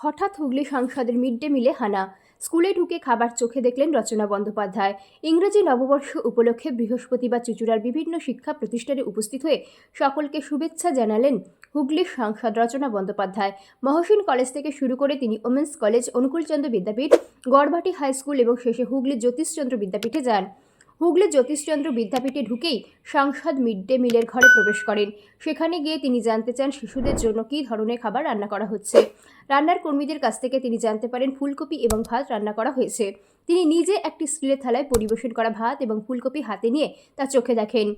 হঠাৎ হুগলি সাংসদের mid day মিলে হানা। স্কুলে ঢুকে খাবার চোখে দেখলেন রচনা বন্দ্যোপাধ্যায়। ইংরেজি নববর্ষ উপলক্ষে বৃহস্পতিবার চুচুড়ার বিভিন্ন শিক্ষা প্রতিষ্ঠানে উপস্থিত হয়ে সকলকে শুভেচ্ছা জানালেন হুগলির সাংসদ রচনা বন্দ্যোপাধ্যায়। মহসিন কলেজ থেকে শুরু করে তিনি women's college, Anukulchandra Vidyapith, Garbati high school এবং শেষে হুগলি জ্যোতিষচন্দ্র বিদ্যাপীঠে যান। হুগলি জ্যোতিষচন্দ্র বিদ্যাপীঠে ঢুকেই সাংসদ মিড ডে মিলের ঘরে প্রবেশ করেন। সেখানে গিয়ে তিনি জানতে চান শিশুদের জন্য কী ধরনের খাবার রান্না করা হচ্ছে। রান্নার কর্মীদের কাছ থেকে তিনি জানতে পারেন ফুলকপি এবং ভাত রান্না করা হয়েছে। তিনি নিজে একটি স্টিলের থালায় পরিবেশন করা ভাত এবং ফুলকপি হাতে নিয়ে তা চোখে দেখেন।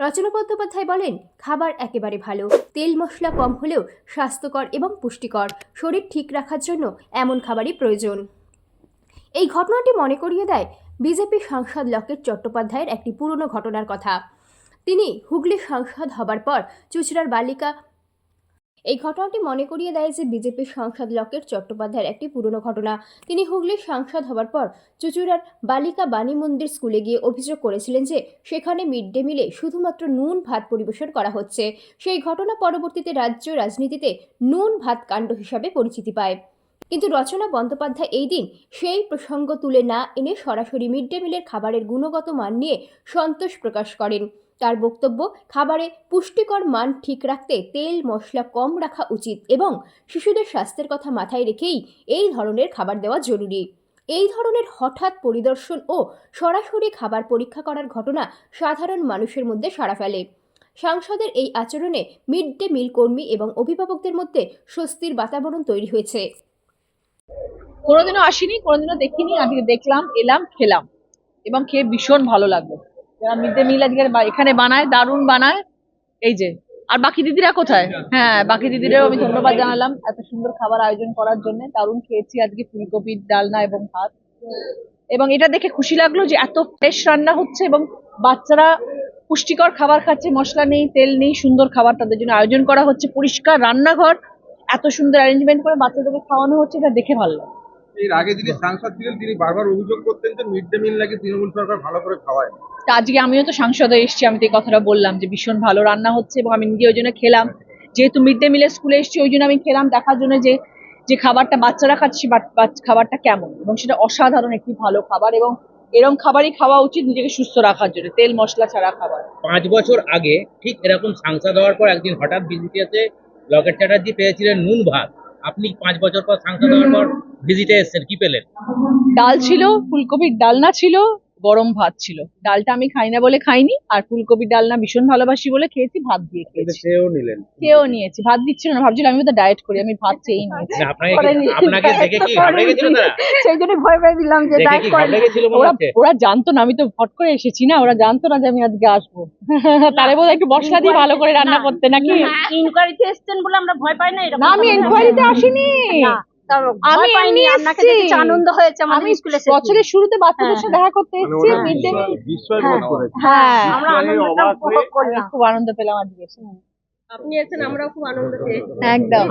রচনা বন্দ্যোপাধ্যায় বলেন, খাবার একেবারে ভালো। তেল মশলা কম হলেও স্বাস্থ্যকর এবং পুষ্টিকর। শরীর ঠিক রাখার জন্য এমন খাবারই প্রয়োজন। এই ঘটনাটি মনে করিয়ে দেয় বিজেপি সাংসদ লকেট চট্টোপাধ্যায়ের একটি পুরনো ঘটনার কথা। তিনি হুগলি সাংসদ হবার পর চুচড়ার বালিকা। এই ঘটনাটি মনে করিয়ে দেয় যে বিজেপির সাংসদ লকেট চট্টোপাধ্যায়ের একটি পুরনো ঘটনা। তিনি হুগলির সাংসদ হবার পর চুচুড়ার বালিকা বাণী মন্দির স্কুলে গিয়ে অভিযোগ করেছিলেন যে সেখানে মিড ডে মিলে শুধুমাত্র নুন ভাত পরিবেশন করা হচ্ছে। সেই ঘটনা পরবর্তীতে রাজ্য রাজনীতিতে নুন ভাত কাণ্ড হিসাবে পরিচিতি পায়। কিন্তু রচনা বন্দ্যোপাধ্যায় এই দিন সেই প্রসঙ্গ তুলে না এনে সরাসরি মিড ডে মিলের খাবারের গুণগত মান নিয়ে সন্তোষ প্রকাশ করেন। তার বক্তব্য, খাবারে পুষ্টিকর মান ঠিক রাখতে তেল, মশলা কম রাখা উচিত এবং শিশুদের স্বাস্থ্যের কথা মাথায় রেখেই এই ধরনের খাবার দেওয়া জরুরি। এই ধরনের হঠাৎ পরিদর্শন ও সরাসরি খাবার পরীক্ষা করার ঘটনা সাধারণ মানুষের মধ্যে সাড়া ফেলে। সাংসদের এই আচরণে মিড ডে মিল কর্মী এবং অভিভাবকদের মধ্যে স্বস্তির বাতাবরণ তৈরি হয়েছে। কোনোদিনও আসিনি, কোনোদিনও দেখিনি আজকে দেখলাম, এলাম, খেলাম। এবং খেয়ে ভীষণ ভালো লাগল। যারা মিড ডে মিল আজকে এখানে বানায়, দারুণ বানায়, এই যে। আর বাকি দিদিরা কোথায়? হ্যাঁ বাকি দিদিরাও আমি ধন্যবাদ জানালাম এত সুন্দর খাবার আয়োজন করার জন্য। দারুণ খেয়েছি আজকে, ফুলকপির ডালনা এবং ভাত। এবং এটা দেখে খুশি লাগল যে এত ফ্রেশ রান্না হচ্ছে এবং বাচ্চারা পুষ্টিকর খাবার খাচ্ছে। মশলা নেই, তেল নেই, সুন্দর খাবার তাদের জন্য আয়োজন করা হচ্ছে। পরিষ্কার রান্নাঘর এত সুন্দর অ্যারেঞ্জমেন্ট করে বাচ্চাদেরকে খাওয়ানো হচ্ছে এটা দেখে ভালো লাগে। এর আগে যিনি সাংসদ ছিলেন তিনি বারবার অভিযোগ করতেন যে মিড ডে মিল নাকি তৃণমূল সরকার ভালো করে খাওয়ায়। আজকে আমিও তো সাংসদে এসেছি আমি তো এই কথাটা বললাম যে ভীষণ ভালো রান্না হচ্ছে এবং আমি নিজে ওই জন্য খেলাম। যেহেতু মিড ডে মিলের স্কুলে এসেছি ওই জন্য আমি খেলাম দেখার জন্য যে যে খাবারটা বাচ্চারা খাচ্ছে বাট- খাবারটা কেমন? এবং সেটা অসাধারণ একটি ভালো খাবার এবং এরকম খাবারই খাওয়া উচিত নিজেকে সুস্থ রাখার জন্য তেল মশলা ছাড়া খাবার। পাঁচ বছর আগে ঠিক এরকম সাংসদ হওয়ার পর একদিন হঠাৎ এসে লকেট চ্যাটার্জি পেয়েছিলেন নুন ভাত। আপনি পাঁচ বছর পর সাংসদ হওয়ার পর ভিজিটে এসেছেন। কি পেলেন? ডাল ছিল, ফুলকপির ডালনা ছিল গরম ভাত ছিল ডালটা আমি খাই না বলে খাইনি আর ফুলকপির ডালনা ভীষণ ভালোবাসি বলে খেয়েছি ভাত দিয়ে খেয়েছি নিলেন খেয়েও নিয়েছি ভাত দিচ্ছিল না ভাবছিলাম আমি তো ডায়েট করি আমি ভাত চেয়েই নিয়েছি আপনাকে দেখে কি ঘাবড়ে গেছিল তারা সেই জন্য ভয় পেয়ে দিলাম যে ডায়েট করে মনে ওরা ওরা জানতো না আমি তো ফট করে এসেছি না ওরা জানতো না যে আমি আজকে আসব তারে বোধ একটু মশলা দিয়ে ভালো করে রান্না করতে নাকি ইনকোয়ারিতে এসছেন বলে আমরা ভয় পাই না এরকম না আমি এনকোয়ারিতে আসিনি না, আমি পাইনি আপনাকে দেখে আনন্দ হয়েছে আমি আমাদের স্কুলে বছরের শুরুতে বাচ্চাদের সাথে দেখা করতে এসেছি ওরা মিড ডে হ্যাঁ। হ্যাঁ। আমরা আনন্দটা উপভোগ করলাম। খুব আনন্দ পেলাম আজকে। আপনি এসেছেন আমরাও খুব আনন্দ পেয়েছি। একদম।